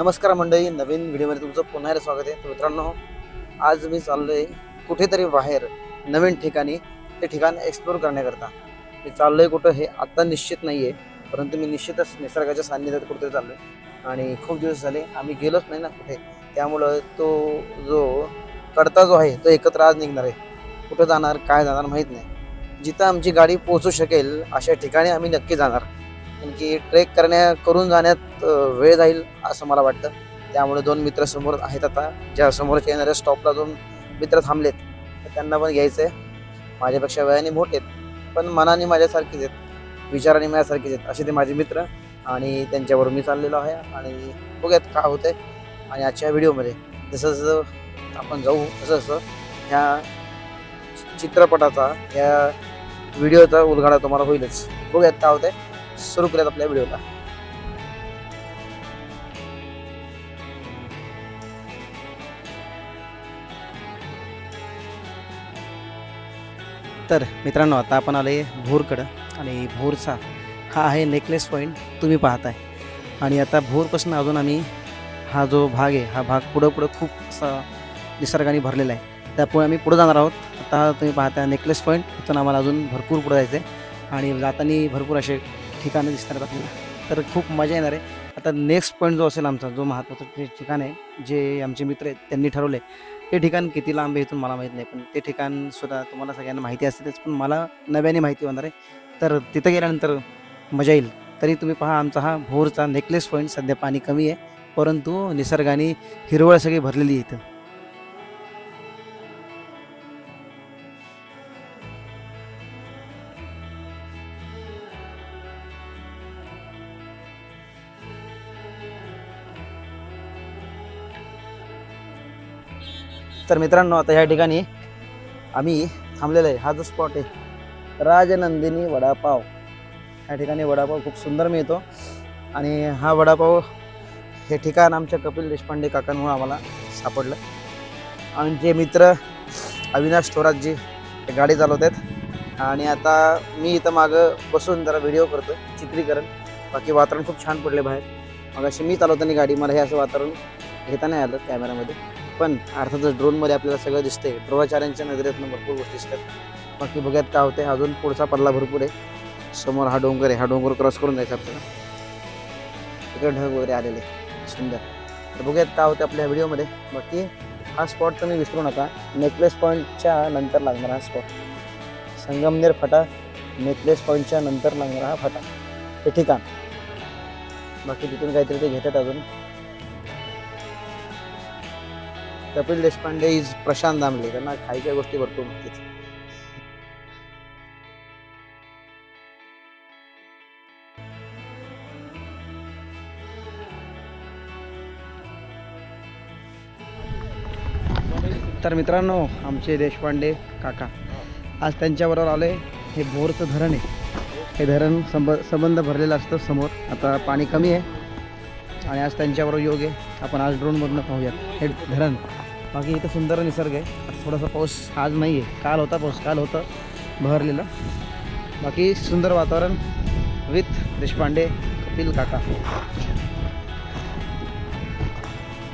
नमस्कार मंडळी नवीन व्हिडिओमध्ये तुमचं पुन्हा स्वागत आहे. तर मित्रांनो आज मी चाललो आहे कुठेतरी बाहेर नवीन ठिकाणी ते ठिकाण एक्सप्लोर करण्याकरता. मी चाललो आहे कुठं हे आत्ता निश्चित नाही आहे परंतु मी निश्चितच निसर्गाच्या सान्निध्यात कुठेतरी चाललो आहे आणि खूप दिवस झाले आम्ही गेलोच नाही ना कुठे. त्यामुळं तो जो कडता जो आहे तो एकत्र आज निघणार आहे. कुठं जाणार काय जाणार माहीत नाही. जिथं आमची गाडी पोहोचू शकेल अशा ठिकाणी आम्ही नक्की जाणार. कारण की ट्रेक करण्या करून जाण्यात वेळ जाईल असं मला वाटतं. त्यामुळे दोन मित्र समोर आहेत आता ज्या समोरच्या येणाऱ्या स्टॉपला दोन मित्र थांबलेत. तर त्यांना पण घ्यायचं आहे माझ्यापेक्षा वयाने मोठे आहेत पण मनाने माझ्यासारखेच आहेत. विचाराने माझ्यासारखेच आहेत असे ते माझे मित्र. आणि त्यांच्यावर मी चाललेलो आहे. आणि बघूयात काय आहे आणि आजच्या व्हिडिओमध्ये जसं जसं आपण जाऊ तसं तसं ह्या चित्रपटाचा ह्या व्हिडिओचा उलगाडा तुम्हाला होईलच. बघूयात काय आहे सुरू करूयात आपल्या व्हिडिओला. तर मित्रांनो आता आपण आले भोरकडं आणि भोरचा हा आहे नेकलेस पॉईंट तुम्ही पाहताय. आणि आता भोरपासून अजून आम्ही हा जो भाग आहे हा भाग पुढं पुढं खूप असा निसर्गाने भरलेला आहे. त्यामुळे आम्ही पुढं जाणार आहोत. आता तुम्ही पाहताय नेकलेस पॉईंट इथून आम्हाला अजून भरपूर पुढं जायचं आहे आणि जाताना भरपूर असे ठिकाणं दिसणार आपल्याला तर खूप मजा येणार आहे. आता नेक्स्ट पॉईंट जो असेल आमचा जो महत्त्वाचं ठिकाण आहे जे आमचे मित्र आहेत त्यांनी ठरवले ते ठिकाण किती लांब आहे इथून मला माहीत नाही पण ते ठिकाण सुद्धा तुम्हाला सगळ्यांना माहिती असतेच पण मला नव्याने माहिती होणार आहे. तर तिथं गेल्यानंतर मजा येईल. तरी तुम्ही पहा आमचा हा भोरचा नेकलेस पॉईंट सध्या पाणी कमी आहे परंतु निसर्गाने हिरवळ सगळी भरलेली आहे इथं. तर मित्रांनो आता ह्या ठिकाणी आम्ही थांबलेलो आहे. हा जो स्पॉट आहे राजनंदिनी वडापाव. ह्या ठिकाणी वडापाव खूप सुंदर मिळतो. आणि हा वडापाव हे ठिकाण आमच्या कपिल देशपांडे काकांमुळे आम्हाला सापडलं. आणि जे मित्र अविनाश थोरातजी ते गाडी चालवत आहेत आणि आता मी इथं मागं बसून जरा व्हिडिओ करतो चित्रीकरण. बाकी वातावरण खूप छान पडले बाहेर. मग अशी मी चालवताना गाडी मला हे असं वातावरण घेता नाही आलं कॅमेऱ्यामध्ये पण अर्थातच ड्रोनमध्ये आपल्याला सगळं दिसते ड्रोनाचार्यांच्या नजरेतनं भरपूर गोष्टी दिसतात. बाकी बघ्यात काय होते अजून पुढचा पल्ला भरपूर आहे. समोर हा डोंगर आहे. हा डोंगर क्रॉस करून जायचा आपल्याला. इकडे ढग वगैरे आलेले सुंदर. तर बघूयात काय होते आपल्या व्हिडिओमध्ये. बाकी हा स्पॉट तुम्ही विसरू नका. नेकलेस पॉईंटच्या नंतर लागणार हा स्पॉट संगमनेर फटा नेकलेस पॉईंटच्या नंतर लागणार हा फटा. हे ठिकाण. बाकी तिथून काहीतरी ते घेतात अजून. कपिल देशपांडे इज प्रशांत दामले. त्यांना खायच्या गोष्टी भरपूर माहिती तर मित्रांनो आमचे देशपांडे काका आज त्यांच्याबरोबर आले हे भोरचं धरण आहे. हे धरण संब संबंध भरलेलं असतं समोर. आता पाणी कमी आहे. आणि आज त्यांच्याबरोबर योग आहे. आपण आज ड्रोनमधनं पाहूयात. हे धरण. बाकी इथं सुंदर निसर्ग आहे. आता थोडासा पाऊस आज नाही आहे. काल होता पाऊस काल होतं. बहरलेलं. बाकी सुंदर वातावरण विथ देशपांडे कपिल काका.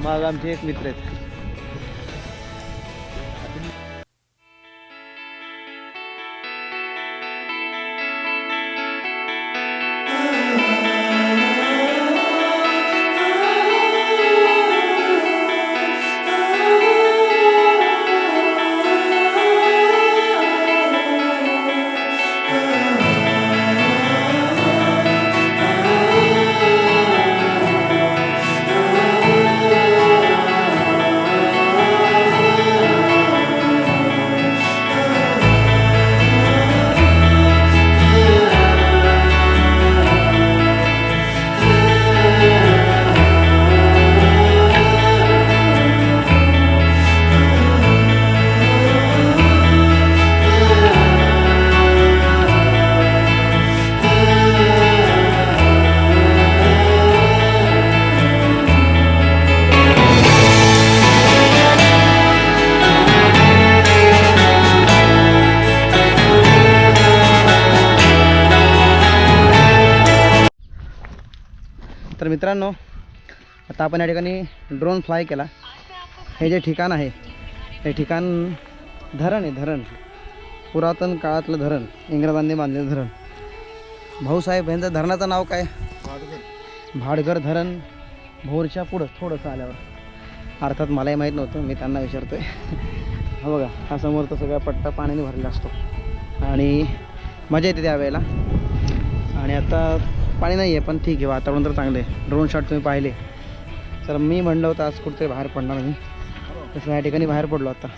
मग आमचे एक मित्र आहेत. तर मित्रांनो आता आपण या ठिकाणी ड्रोन फ्लाय केला. हे जे ठिकाण आहे हे ठिकाण धरण आहे धरण. पुरातन काळातलं धरण इंग्रजांनी बांधलेलं धरण. भाऊसाहेब यांचं धरणाचं नाव काय? भाडघर धरण भोरच्या पुढं थोडंसं आल्यावर. अर्थात मलाही माहीत नव्हतं मी त्यांना विचारतोय. हा बघा हा समोरचा सगळा पट्टा पाण्याने भरलेला असतो. आणि मजा येते त्यावेळेला. आणि आता पाणी नाही आहे पण ठीक आहे वातावरण तर चांगलं आहे. ड्रोन शॉट तुम्ही पाहिले. तर मी म्हणलं होतं आज कुठे बाहेर पडणार मी तसं या ठिकाणी बाहेर पडलो आता.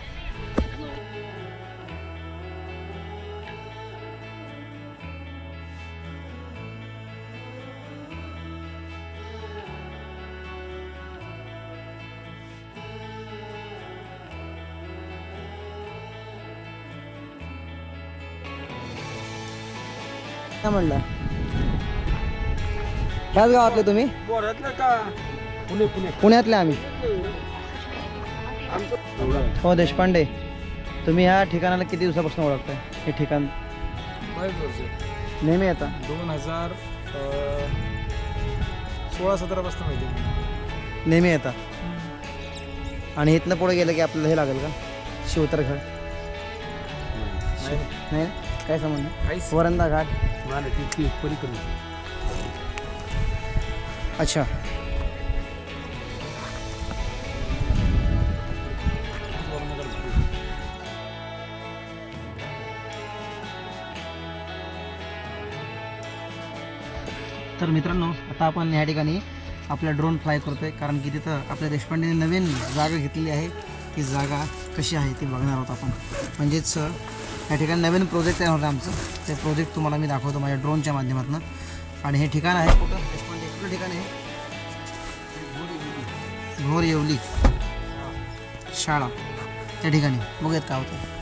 काय म्हणलं? ह्याच गावातले तुम्ही? बोरातलं का? पुणे पुणे. पुण्यातले आम्ही. हो देशपांडे. तुम्ही ह्या ठिकाणाला किती दिवसापासून ओळखताय? हे ठिकाण? वर्ष. नेहमी येता? दोन हजार सोळा सतरा पासून माहिती. नेहमी येता? आणि इथनं पुढे गेलं की आपल्याला हे लागेल का? शिवतरगड नाही? काय संबंध? काहीच वरंदा घाट? नाही ती पलीकडे अच्छा. तर मित्रांनो आता आपण या ठिकाणी आपला ड्रोन फ्लाय करतो आहे कारण की तिथं आपल्या देशपांडेने नवीन जागा घेतलेली आहे. ती जागा कशी आहे ती बघणार आहोत आपण. म्हणजेच या ठिकाणी नवीन प्रोजेक्ट आहे होतं आमचं. ते प्रोजेक्ट तुम्हाला मी दाखवतो माझ्या ड्रोनच्या माध्यमातून. आणि हे ठिकाण आहे कुठं? देशपांडे कुठलं ठिकाण? आहे भोर येवली. शाळा. त्या ठिकाणी. बघूयात काय होतं